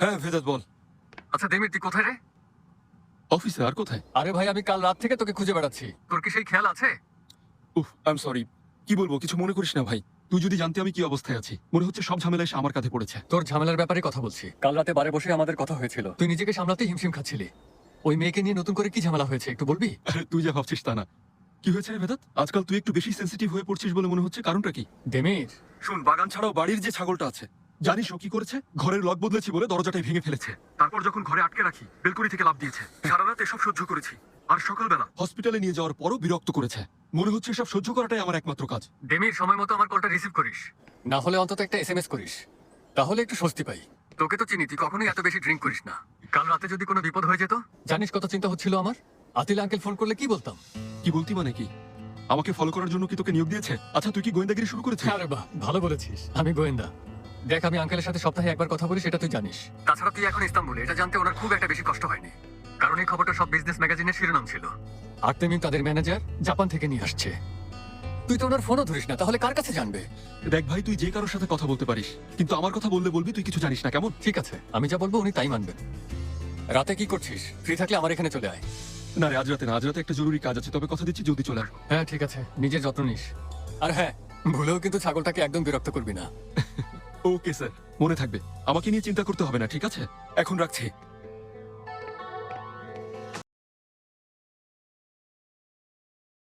হ্যাঁ ভেদাত বল। আচ্ছা দেমির তুই কোথায় রে? অফিসে আর কোথায়? আরে ভাই আমি কাল রাত থেকে তোকে খুঁজে বেড়াচ্ছি। তোর কি সেই খেয়াল আছে? উফ আই এম সরি কি বলব কিছু মনে করিস না ভাই। তুই যদি জানতে আমি কি অবস্থায় আছি। মনে হচ্ছে সব ঝামেলা এসে আমার কাঁধে পড়েছে। তোর ঝামেলার ব্যাপারে কথা বলছি। কাল রাতে বারে বসে আমাদের কথা হয়েছিল। তুই নিজেকে সামলাতে হিমশিম খাচ্ছিলি। ওই মেয়েকে নিয়ে নতুন করে কি ঝামেলা হয়েছে একটু বলবি? আরে তুই যা ভাবছিস তা না। কি হয়েছে রে ভেদাত? আজকাল তুই একটু বেশি সেন্সিটিভ হয়ে পড়ছিস বলে মনে হচ্ছে কারণটা কি? দেমির শুন বাগান ছাড়াও বাড়ির যে ছাগলটা আছে জানিস ও কি করেছে? ঘরের লক বদলেছি বলে দরজাটাই ভেঙে ফেলেছে। তারপর যখন ঘরে আটকে রাখি বেলকুনি থেকে লাভ দিয়েছে। সারা রাত এসব সহ্য করেছি। আর সকালবেলা হসপিটালে নিয়ে যাওয়ার পরও বিরক্ত করেছে। মনে হচ্ছে এসব সহ্য করাটাই আমার একমাত্র কাজ। দেমির সময় মতো আমার কলটা রিসিভ করিস। না হলে অন্তত একটা এসএমএস করিস। তাহলে একটু স্বস্তি পাই। তোকে তো চিনি তুই কখনোই এত বেশি ড্রিঙ্ক করিস না। কাল রাতে যদি কোনো বিপদ হয়ে যেত? জানিস কত চিন্তা হচ্ছিল আমার? আতিল আঙ্কেল ফোন করলে কি বলতাম? কি বলতি মানে কি? আমাকে ফলো করার জন্য কি তোকে নিয়োগ দিয়েছে? আচ্ছা তুই কি গোয়েন্দাগিরি শুরু করেছিস? আরে বাহ ভালো বলেছিস। আমি গোয়েন্দা। দেখ আমি আঙ্কেলের সাথে সপ্তাহে একবার কথা বলি সেটা তুই জানিস। তাছাড়া তুই এখন ইস্তাম্বুলে এটা জানতে ওনার খুব একটা বেশি কষ্ট হয়নি। কারণ এই খবরটা সব বিজনেস ম্যাগাজিনের শিরোনাম ছিল। আর তেমনি তাদের ম্যানেজার জাপান থেকে নিয়ে আসছে। তুই তো ওনার ফোনও ধরিস না তাহলে কার কাছে জানবে? দেখ ভাই তুই যে কারোর সাথে কথা বলতে পারিস কিন্তু আমার কথা বললে বলবি তুই কিছু জানিস না কেমন? ঠিক আছে আমি যা বলব উনি তাই মানবেন। রাতে কি করছিস? ফ্রি থাকলে আমার এখানে চলে আয়। না রে আজ রাতে না আজ রাতে একটা জরুরি কাজ আছে তবে কথা দিচ্ছি জলদি চলে আসব হ্যাঁ ঠিক আছে নিজের যত্ন নিস। আর হ্যাঁ ভুলেও কিন্তু ছাগলটাকে একদম বিরক্ত করবি না। ওকে স্যার মনে থাকবে। আমাকে নিয়ে চিন্তা করতে হবে না ঠিক আছে? এখন রাখছি।